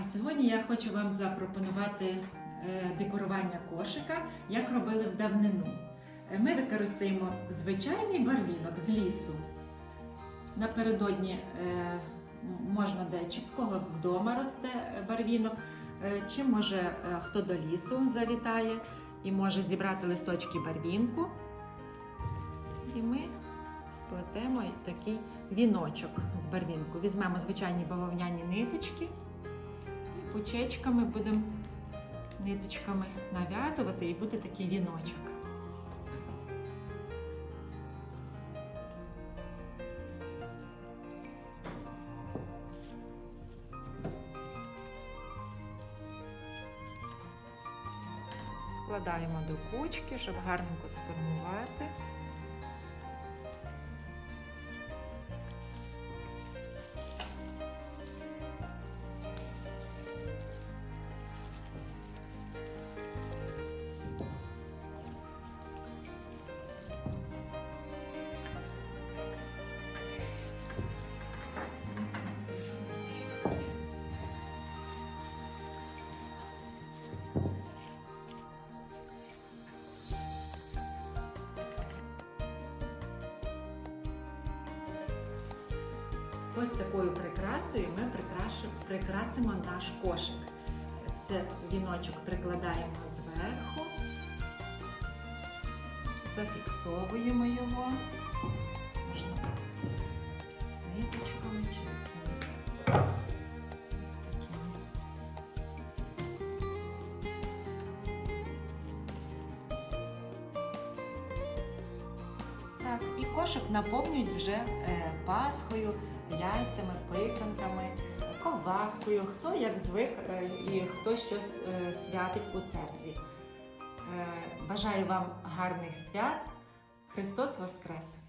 А сьогодні я хочу вам запропонувати е, декорування кошика, як робили в давнину. Е, Ми використаємо звичайний барвінок з лісу. Напередодні е, можна де чи вдома росте барвінок, чи може хто до лісу завітає і може зібрати листочки барвінку. І ми сплетемо такий віночок з барвінку. Візьмемо звичайні бавовняні ниточки пучечками будемо ниточками нав'язувати, і буде такий віночок. Складаємо до кучки, щоб гарненько сформувати. Ось такою прикрасою ми прикрасимо наш кошик. Це віночок прикладаємо зверху, зафіксовуємо його. Можна ниточками чи якимось Так, і кошик наповнюють вже е, пасхою, яйцями, писанками, ковбаскою, хто як звик е, і хто щось е, святить у церкві. Бажаю вам гарних свят. Христос Воскрес!